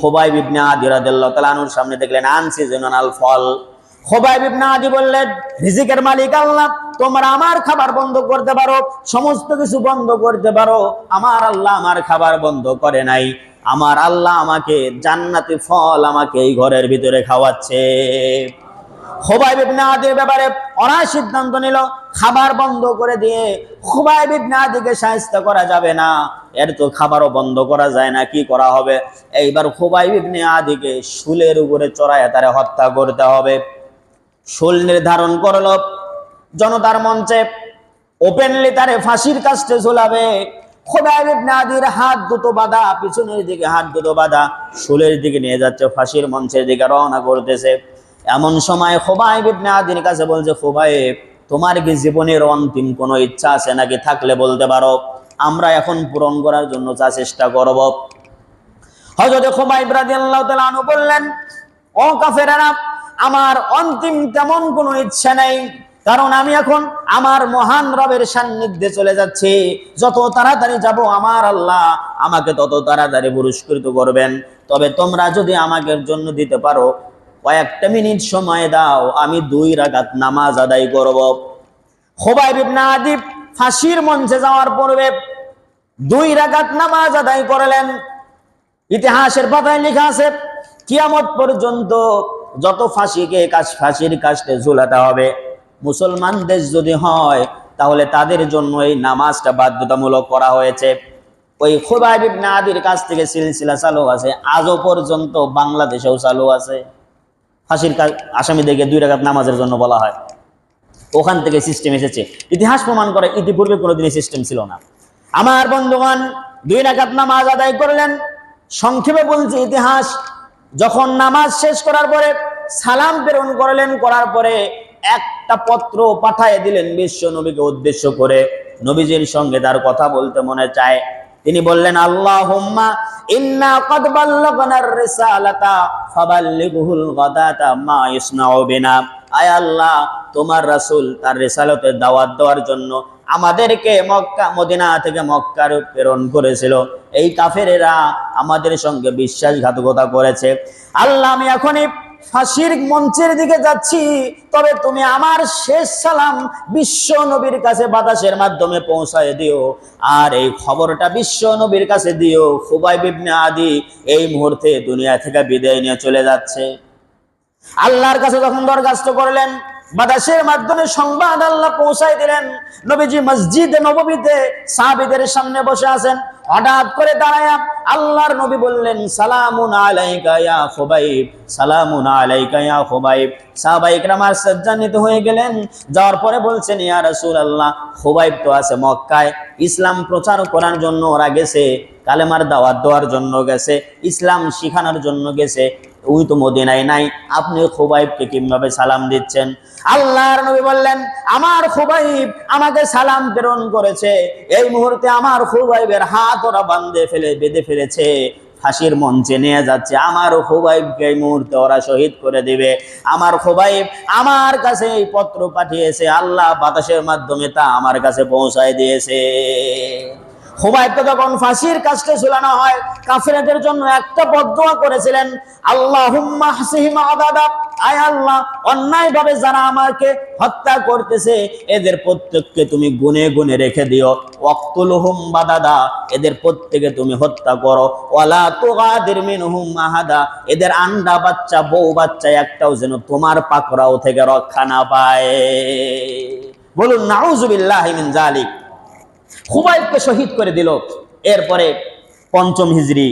খোবাইব আদি সামনে দেখলেন ফল। আদি বললেন, রিজিকের মালিক আল্লাহ, তোমরা আমার খাবার বন্ধ করতে পারো, সমস্ত কিছু বন্ধ করতে পারো, আমার আল্লাহ আমার খাবার বন্ধ করে নাই। আমার আল্লাহ আমাকে জান্নাতি ফল আমাকে এই ঘরের ভিতরে খাওয়াচ্ছে। খোবাইব ইবনে আদির ব্যাপারে ওরা সিদ্ধান্ত নিল, খাবার বন্ধ করে দিয়ে আদিকে সাহায্য করা যাবে না। এর তো খাবারও বন্ধ করা যায় না, কি করা হবে? এইবার আদিকে শুলের উপরে চড়ায় তারে হত্যা করতে হবে। শুল নির্ধারণ করল, জনতার মঞ্চে ওপেনলি তারে ফাঁসির কাস্টে ঝোলাবে। আদির হাত দুটো বাঁধা, পিছনের দিকে হাত দুটো বাঁধা, শুলের দিকে নিয়ে যাচ্ছে, ফাঁসির মঞ্চের দিকে রওনা করতেছে। এমন সময় খোবাইব ইবনে আদির কাছে বলছে, খোবাইব, তোমার কি জীবনের অন্তিম কোনো ইচ্ছা আছে নাকি থাকলে বলতে পারো? আমরা এখন পূরণ করার জন্য যা চেষ্টা করব। হযরত খোবাইব রাদিয়াল্লাহু তাআলা বললেন, ও কাফেরারা, আমার অন্তিম তেমন কোনো ইচ্ছা নেই, কারণ আমি এখন আমার মহান রবের সান্নিধ্যে চলে যাচ্ছি। যত তাড়াতাড়ি যাব, আমার আল্লাহ আমাকে তত তাড়াতাড়ি পুরস্কৃত করবেন। তবে তোমরা যদি আমাকে জন্য দিতে পারো কয়েকটা মিনিট সময় দাও, আমি দুই রাগাত নামাজ আদায় করব। খোবাইব ইবনে আদিব ফাঁসির মঞ্চে যাওয়ার পূর্বে দুই রাগাত নামাজ আদায় করলেন। ইতিহাসের পাতায় লেখা আছে, কিয়ামত পর্যন্ত যত ফাঁসিকে কাজ ফাঁসির কাজটা ঝুলাতে হবে। মুসলমান দেশ যদি হয়, তাহলে তাদের জন্য এই নামাজটা বাধ্যতামূলক করা হয়েছে। ওই খুবাইব ইবনে আদির কাছ থেকে সিলসিলা চালু আছে, আজও পর্যন্ত বাংলাদেশেও চালু আছে। ফাঁসির আসামিদেরকে দুই রাকাত নামাজের জন্য বলা হয়। ওখান থেকে সিস্টেম এসেছে। ইতিহাস প্রমাণ করে ইতিপূর্বে কোনোদিনই সিস্টেম ছিল না। আমার বন্ধুগণ, দুই রাকাত নামাজ আদায় করলেন। সংক্ষেপে বলছি, ইতিহাস যখন নামাজ শেষ করার পরে সালাম প্রেরণ করলেন, করার পরে একটা পত্র পাঠায় দিলেন বিশ্ব নবীকে উদ্দেশ্য করে। নবীজির সঙ্গে তার কথা বলতে মনে চায়। তিনি বললেন, আল্লাহুম্মা ইন্না কদ বাল্লাগনার রিসালাতা মা ইসনাউ বিনা। আয় আল্লাহ, তোমার রাসূল তার রিসালাতের দাওয়াত দেওয়ার জন্য আমাদেরকে মক্কা, মদিনা থেকে মক্কার প্রেরণ করেছিল। এই কাফেরেরা আমাদের সঙ্গে বিশ্বাসঘাতকতা করেছে। আল্লাহ, আমি এখনই ফাঁসির মঞ্চের দিকে যাচ্ছি। তবে তুমি আমার শেষ সালাম বিশ্ব নবীর কাছে বাতাসের মাধ্যমে পৌঁছায় দিও। আর এই খবরটা বিশ্ব নবীর কাছে দিও। খুবাই বিবনে আদি এই মুহূর্তে দুনিয়া থেকে বিদায় নিয়ে চলে যাচ্ছে। আল্লাহর কাছে যখন দরখাস্ত করলেন, বাতাসের মাধ্যমে সংবাদ আল্লাহ পৌঁছাই দিলেন। নবীজি মসজিদে নববীতে সাহাবীদের সামনে বসে আছেন। হঠাৎ করে দাঁড়ায়া আল্লাহর নবী বললেন, সালামুন সালামুন সজ্জান্বিত হয়ে গেলেন। যাওয়ার পরে বলছেন, ইয়া রাসূলুল্লাহ, খুবাইব তো আছে মক্কায়। ইসলাম প্রচার করার জন্য ওরা গেছে, কালেমার দাওয়াত দেওয়ার জন্য গেছে, ইসলাম শিখানোর জন্য গেছে। ওই তো মদিনায় নাই। আপনি খুবাইবকে কীভাবে সালাম দিচ্ছেন? আল্লাহর নবী বললেন, আমার খুবাইব আমাকে সালাম প্রেরণ করেছে। এই মুহূর্তে আমার খুবাইবের হাত ওরা বান্ধে ফেলে, বেঁধে ফেলেছে। ফাঁসির মঞ্চে নিয়ে যাচ্ছে। আমার খুবাইবকে এই মুহূর্তে ওরা শহীদ করে দিবে। আমার খুবাইব আমার কাছে এই পত্র পাঠিয়েছে। আল্লাহ বাতাসের মাধ্যমে তা আমার কাছে পৌঁছায় দিয়েছে। হুমায়ুনকে যখন ফাঁসির কাজটা ঝুলানো হয়, কাফেরদের জন্য একটা বদোয়া করেছিলেন আয় আল্লাহ, অন্যায়ভাবে যারা আমাকে হত্যা করতেছে, এদের প্রত্যেককে তুমি গুনে গুনে রেখে দিও। ওয়াক্তুলহুম বাদাদা, এদের প্রত্যেকে তুমি হত্যা করো। ওয়ালা তুগাদির মিনহুম আহাদা, এদের আন্ডা বাচ্চা, বউ বাচ্চা একটাও যেন তোমার পাকড়াও থেকে রক্ষা না পায়। বলুন নাউজুবিল্লাহি মিন জালিক খুবাইবকে শহীদ করে দিল। এরপরে পঞ্চম হিজরি।